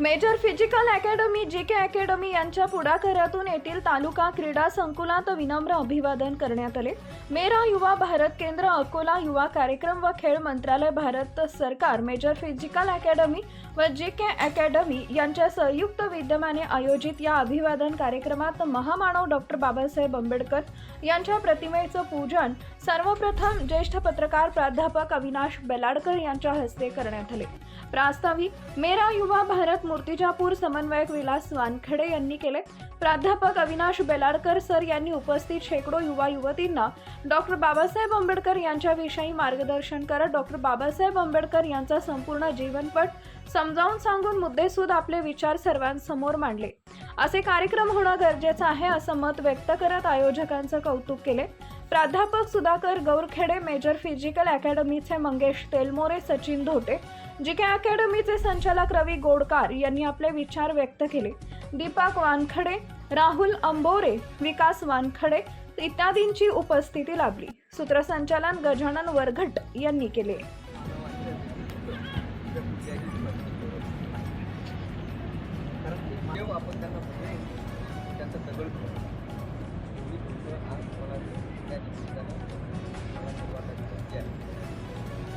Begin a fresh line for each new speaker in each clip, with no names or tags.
Major physical academy G K academy यांच्या पुढाकारातून येथील तालुका क्रीडा संकुलात विनम्र अभिवादन करण्यात आले. मेरा युवा भारत केंद्र अकोला युवा कार्यक्रम व खेळ मंत्रालय भारत सरकार मेजर फिजिकल अकॅडमी व जी के अकॅडमी यांच्या संयुक्त विद्यमाने आयोजित या अभिवादन कार्यक्रमात महामानव डॉक्टर बाबासाहेब आंबेडकर यांच्या प्रतिमेचं पूजन सर्वप्रथम ज्येष्ठ पत्रकार प्राध्यापक अविनाश बेलाडकर यांच्या हस्ते करण्यात आले. प्रास्ताविक मेरा युवा भारत मूर्तिजापूर समन्वयक विलास वानखडे यांनी केले. प्राध्यापक अविनाश बेलाडकर सर यांनी उपस्थित शेकडो युवा युवतींना डॉक्टर बाबासाहेब आंबेडकर यांच्याविषयी मार्गदर्शन करत डॉक्टर बाबासाहेब आंबेडकर यांचा संपूर्ण जीवनपट समजावून सांगून मुद्देसूद आपले विचार सर्वांसमोर मांडले. असे कार्यक्रम होणं गरजेचं आहे असं मत व्यक्त करत आयोजकांचं कौतुक केले. प्राध्यापक सुधाकर गौरखेडे मेजर फिजिकल अकॅडमीचे मंगेश तेलमोरे सचिन धोटे जी के अकॅडमीचे संचालक रवी गोडकार यांनी आपले विचार व्यक्त केले. दीपक वानखडे राहुल अंबोरे विकास वानखडे इत्यादींची उपस्थिती लाभली. सूत्रसंचालन गजानन वरघट यांनी केले.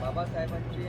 बाबासाहेबांचे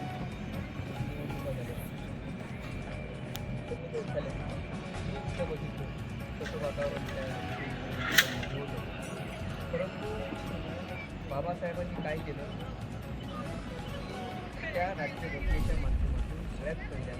इतकं बघितलं. कसं वातावरण परंतु बाबासाहेबांनी काय केलं? त्या राज्यघटनेच्या माध्यमातून सगळ्यात पहिल्यांदा